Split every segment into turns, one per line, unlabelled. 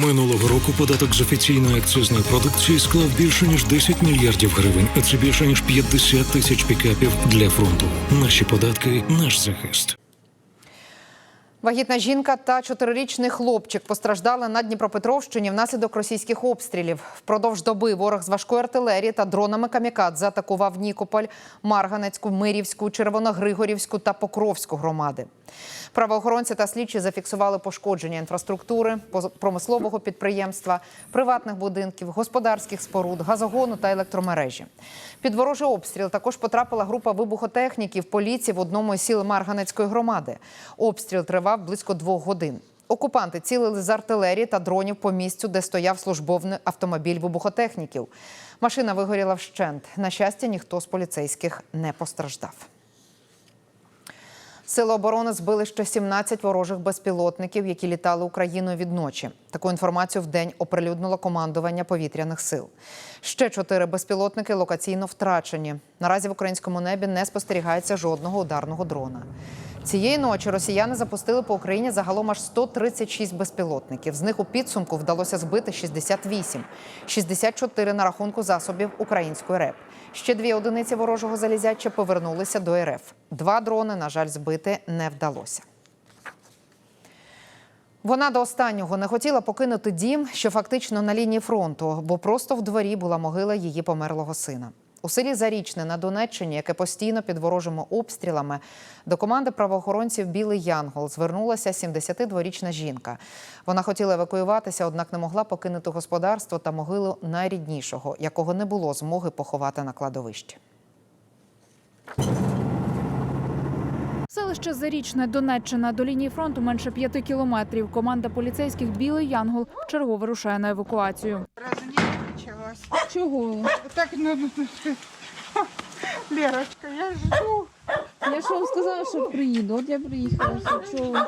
Минулого року податок з офіційної акцизної продукції склав більше ніж 10 мільярдів гривень, а це більше ніж 50 тисяч пікапів для фронту. Наші податки, наш захист.
Вагітна жінка та чотирирічний хлопчик постраждали на Дніпропетровщині внаслідок російських обстрілів. Впродовж доби ворог з важкої артилерії та дронами камікад заатакував Нікополь, Марганецьку, Мирівську, Червоногригорівську та Покровську громади. Правоохоронці та слідчі зафіксували пошкодження інфраструктури, промислового підприємства, приватних будинків, господарських споруд, газогону та електромережі. Під ворожий обстріл також потрапила група вибухотехніків поліції в одному із сіл Марганецької громади. Обстріл тривав близько двох годин. Окупанти цілили з артилерії та дронів по місцю, де стояв службовний автомобіль вибухотехніків. Машина вигоріла вщент. На щастя, ніхто з поліцейських не постраждав. Сили оборони збили ще 17 ворожих безпілотників, які літали Україною від ночі. Таку інформацію в день оприлюднило командування повітряних сил. Ще чотири безпілотники локаційно втрачені. Наразі в українському небі не спостерігається жодного ударного дрона. Цієї ночі росіяни запустили по Україні загалом аж 136 безпілотників. З них у підсумку вдалося збити 68, 64 на рахунку засобів української РЕП. Ще дві одиниці ворожого залізяча повернулися до РФ. Два дрони, на жаль, збити не вдалося. Вона до останнього не хотіла покинути дім, що фактично на лінії фронту, бо просто в дворі була могила її померлого сина. У селі Зарічне на Донеччині, яке постійно під ворожими обстрілами, до команди правоохоронців Білий Янгол звернулася 72-річна жінка. Вона хотіла евакуюватися, однак не могла покинути господарство та могилу найріднішого, якого не було змоги поховати на кладовищі.
Селище Зарічне, Донеччина. До лінії фронту менше п'яти кілометрів. Команда поліцейських Білий Янгол чергово вирушає на евакуацію. Чого?
Так, ну, ну, ну, Лерочка, я жду.
Я ж вам сказала, що приїду. От я приїхала. Чого?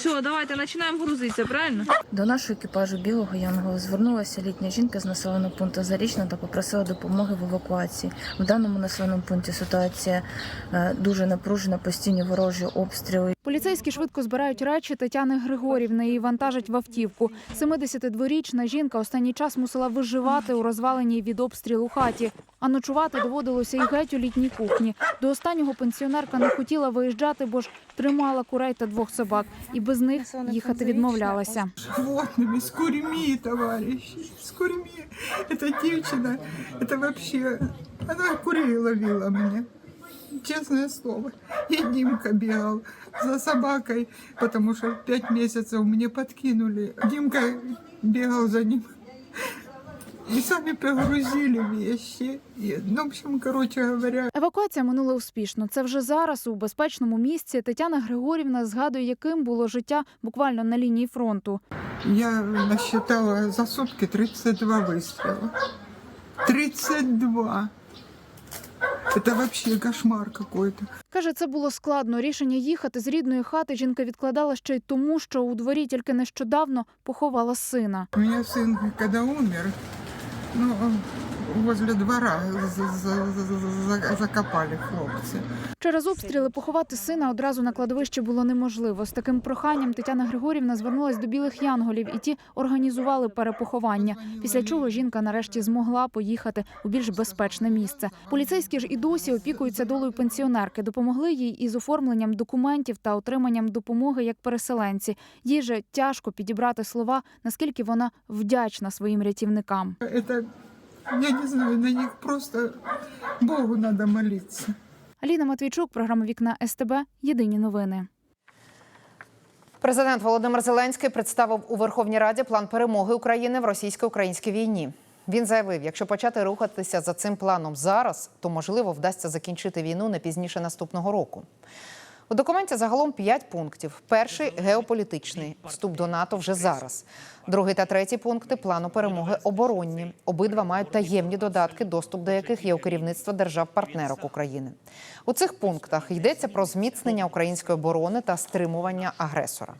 Все, давайте починаємо грузитися, правильно?
До нашого екіпажу білого янгола звернулася літня жінка з населеного пункту Зарічна та попросила допомоги в евакуації. В даному населеному пункті ситуація е, дуже напружена, постійні ворожі обстріли.
Поліцейські швидко збирають речі Тетяни Григорівни і вантажать в автівку. 72-річна жінка останній час мусила виживати у розваленій від обстрілу хаті. А ночувати доводилося і геть у літній кухні. До останнього пенсіонерка не хотіла виїжджати, бо ж тримала курей та двох собак, і без них їхати відмовлялася.
Животными, с курьми, товарищи, с курьми. Эта девчина, это вообще, она курей ловила мне. Честное слово. И Димка бегал за собакой, потому что пять месяцев мне подкинули. Димка бегал за ним. И сами погрузили вещи. И, ну, в общем, короче говоря,
Евакуація минула успішно. Це вже зараз у безпечному місці. Тетяна Григорівна згадує, яким було життя буквально на лінії фронту.
Я насчитала за сутки 32 выстрела. 32. Это вообще кошмар какой-то.
Каже, це було складно. Рішення їхати з рідної хати жінка відкладала ще й тому, що у дворі тільки нещодавно поховала сина.
У меня сын, когда умер, ну, возле двора за- за- за- за- закопали хлопцы.
Через обстріли поховати сина одразу на кладовищі було неможливо. З таким проханням Тетяна Григорівна звернулась до білих янголів, і ті організували перепоховання. Після чого жінка нарешті змогла поїхати у більш безпечне місце. Поліцейські ж і досі опікуються долею пенсіонерки, допомогли їй із оформленням документів та отриманням допомоги як переселенці. Їй же тяжко підібрати слова, наскільки вона вдячна своїм рятівникам.
Это, я не знаю, на них просто Богу надо молиться.
Аліна Матвійчук, програма Вікна СТБ. Єдині новини.
Президент Володимир Зеленський представив у Верховній Раді план перемоги України в російсько-українській війні. Він заявив, якщо почати рухатися за цим планом зараз, то можливо вдасться закінчити війну не пізніше наступного року. У документі загалом п'ять пунктів. Перший геополітичний вступ до НАТО вже зараз. Другий та третій пункти плану перемоги оборонні. Обидва мають таємні додатки, доступ до яких є у керівництва держав-партнерок України. У цих пунктах йдеться про зміцнення української оборони та стримування агресора.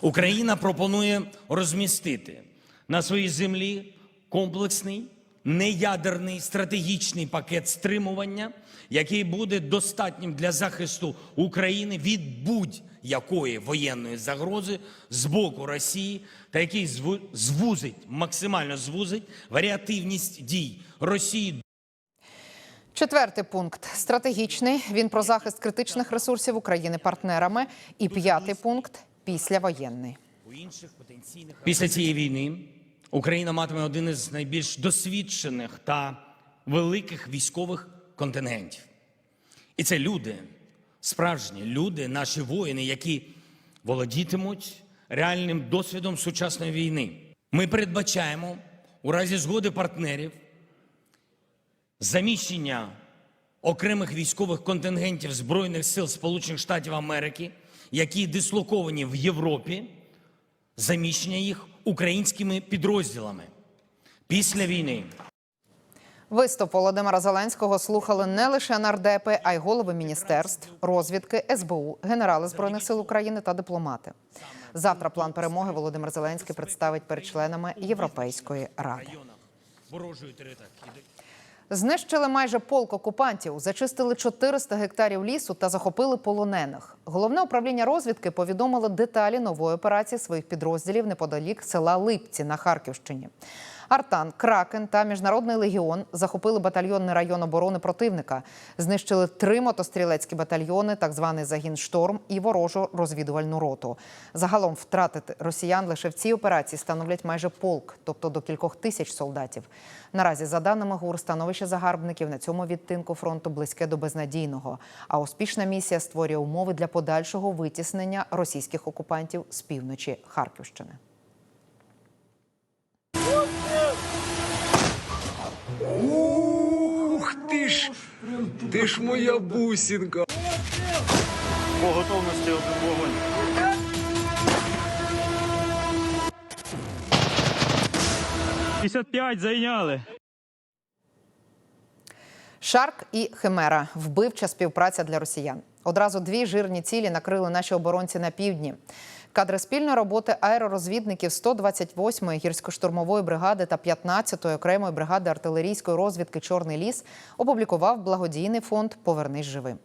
Україна пропонує розмістити на своїй землі комплексний неядерний стратегічний пакет стримування, який буде достатнім для захисту України від будь-якої воєнної загрози з боку Росії, та який зву- звузить, максимально звузить варіативність дій Росії
Четвертий пункт стратегічний. Він про захист критичних ресурсів України партнерами. І п'ятий пункт післявоєнний.
після цієї війни Україна матиме один із найбільш досвідчених та великих військових контингентів. І це люди, справжні люди, наші воїни, які володітимуть реальним досвідом сучасної війни. Ми передбачаємо у разі згоди партнерів заміщення окремих військових контингентів Збройних сил Сполучених Штатів Америки, які дислоковані в Європі, заміщення їх українськими підрозділами після війни.
Виступ Володимира Зеленського слухали не лише нардепи, а й голови міністерств, розвідки, СБУ, генерали збройних сил України та дипломати. Завтра план перемоги Володимир Зеленський представить перед членами Європейської ради. Знищили майже полк окупантів, зачистили 400 гектарів лісу та захопили полонених. Головне управління розвідки повідомило деталі нової операції своїх підрозділів неподалік села Липці на Харківщині. Артан, Кракен та Міжнародний легіон захопили батальйонний район оборони противника, знищили три мотострілецькі батальйони, так званий загін шторм і ворожу розвідувальну роту. Загалом втратити росіян лише в цій операції становлять майже полк, тобто до кількох тисяч солдатів. Наразі, за даними ГУР, становище загарбників на цьому відтинку фронту близьке до безнадійного. А успішна місія створює умови для подальшого витіснення російських окупантів з півночі Харківщини.
Ух ти ж! Ти ж моя бусінка.
По готовності один вогонь. П'ятдесят п'ять зайняли.
Шарк і Химера вбивча співпраця для росіян. Одразу дві жирні цілі накрили наші оборонці на півдні. Кадри спільної роботи аеророзвідників 128-ї гірсько-штурмової бригади та 15-ї окремої бригади артилерійської розвідки Чорний ліс опублікував благодійний фонд Повернись живим.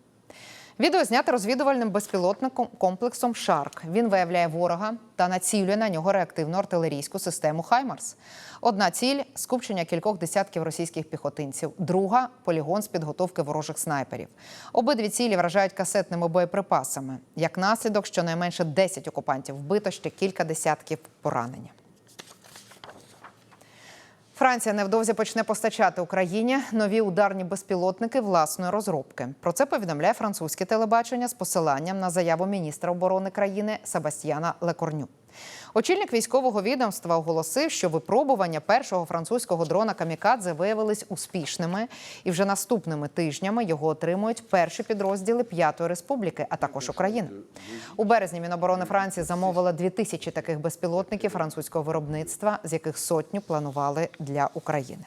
Відео знято розвідувальним безпілотником комплексом Шарк. Він виявляє ворога та націлює на нього реактивну артилерійську систему Хаймарс. Одна ціль скупчення кількох десятків російських піхотинців, друга полігон з підготовки ворожих снайперів. Обидві цілі вражають касетними боєприпасами. Як наслідок, щонайменше 10 окупантів вбито, ще кілька десятків поранені. Франція невдовзі почне постачати Україні нові ударні безпілотники власної розробки. Про це повідомляє французьке телебачення з посиланням на заяву міністра оборони країни Себастьяна Лекорню. Очільник військового відомства оголосив, що випробування першого французького дрона Камікадзе виявились успішними, і вже наступними тижнями його отримують перші підрозділи П'ятої республіки, а також України. У березні Міноборони Франції замовила 2000 таких безпілотників французького виробництва, з яких сотню планували для України.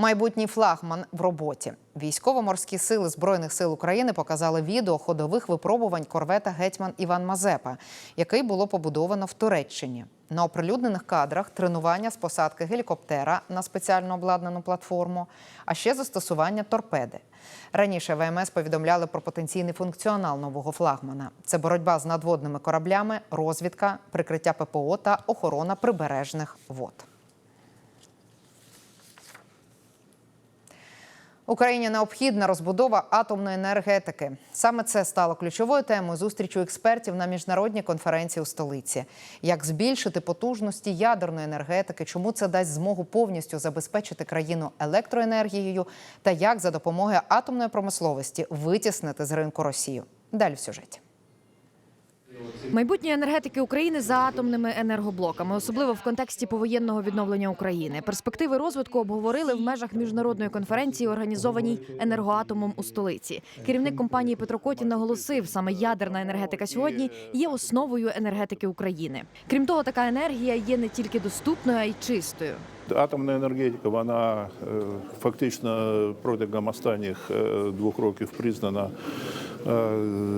Майбутній флагман в роботі. Військово-морські сили Збройних сил України показали відео ходових випробувань корвета гетьман Іван Мазепа, який було побудовано в Туреччині. На оприлюднених кадрах тренування з посадки гелікоптера на спеціально обладнану платформу, а ще застосування торпеди. Раніше ВМС повідомляли про потенційний функціонал нового флагмана. Це боротьба з надводними кораблями, розвідка, прикриття ППО та охорона прибережних вод. Україні необхідна розбудова атомної енергетики. Саме це стало ключовою темою зустрічі експертів на міжнародній конференції у столиці. Як збільшити потужності ядерної енергетики, чому це дасть змогу повністю забезпечити країну електроенергією, та як за допомогою атомної промисловості витіснити з ринку Росію. Далі в сюжеті.
Майбутнє енергетики України за атомними енергоблоками, особливо в контексті повоєнного відновлення України. Перспективи розвитку обговорили в межах міжнародної конференції, організованій енергоатомом у столиці. Керівник компанії Петро Котін наголосив, саме ядерна енергетика сьогодні є основою енергетики України. Крім того, така енергія є не тільки доступною, а й чистою.
Атомна енергетика, вона е, фактично протягом останніх е, двох років признана е,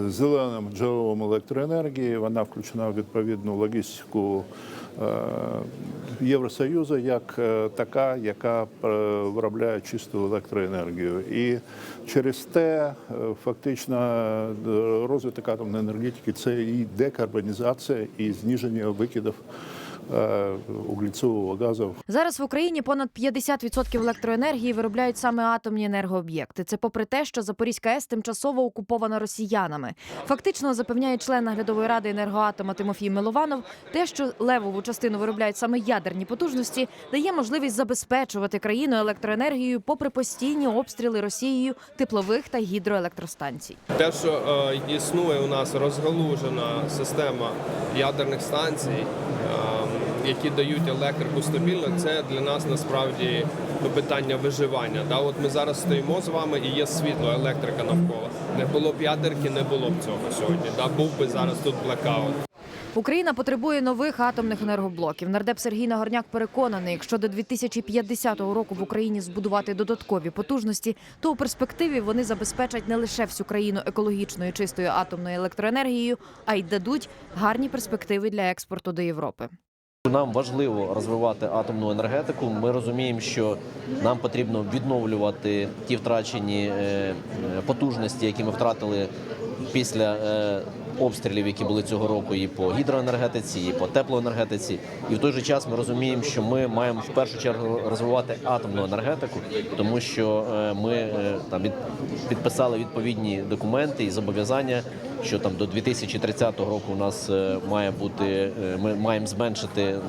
зеленим джерелом електроенергії. Вона включена в відповідну логістику Євросоюзу як така, яка виробляє чисту електроенергію. І через те фактично розвиток атомної енергетики це і декарбонізація, і зниження викидів углецового газу
Зараз в Україні понад 50% електроенергії виробляють саме атомні енергооб'єкти. Це попри те, що Запорізька АЕС тимчасово окупована росіянами. Фактично запевняє член наглядової ради енергоатома Тимофій Милованов, те, що левову частину виробляють саме ядерні потужності, дає можливість забезпечувати країну електроенергією попри постійні обстріли Росією теплових та гідроелектростанцій.
Те, що е, існує у нас розгалужена система ядерних станцій, е, які дають електрику стабільно, це для нас насправді ну, питання виживання. Да? От ми зараз стоїмо з вами і є світло, електрика навколо. Не було б ядерки, не було б цього сьогодні. Да? Був би зараз тут блекаут.
Україна потребує нових атомних енергоблоків. Нардеп Сергій Нагорняк переконаний, якщо до 2050 року в Україні збудувати додаткові потужності, то у перспективі вони забезпечать не лише всю країну екологічною чистою атомною електроенергією, а й дадуть гарні перспективи для експорту до Європи.
Нам важливо розвивати атомну енергетику. Ми розуміємо, що нам потрібно відновлювати ті втрачені е, потужності, які ми втратили після е, обстрілів, які були цього року, і по гідроенергетиці, і по теплоенергетиці. І в той же час ми розуміємо, що ми маємо в першу чергу розвивати атомну енергетику, тому що е, ми там підписали відповідні документи і зобов'язання, що там до 2030 року у нас е, має бути е, ми маємо зменшити е,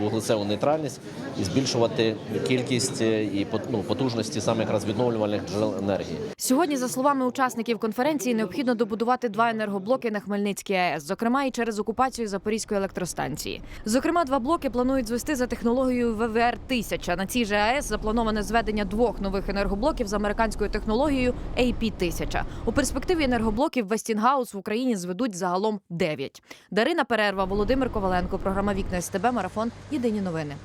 вуглецеву нейтральність і збільшувати кількість і ну, потужності саме якраз відновлювальних джерел енергії.
Сьогодні, за словами учасників конференції, необхідно добудувати два енергоблоки на Хмельницькій АЕС, зокрема і через окупацію Запорізької електростанції. Зокрема, два блоки планують звести за технологією ВВР 1000 На цій же АЕС заплановане зведення двох нових енергоблоків з американською технологією AP 1000 У перспективі енергоблоків Вестінгаус в Україні зведуть загалом 9. Дарина Перерва, Володимир Коваленко. Програма Вікна СТБ. Марафон. Єдині новини.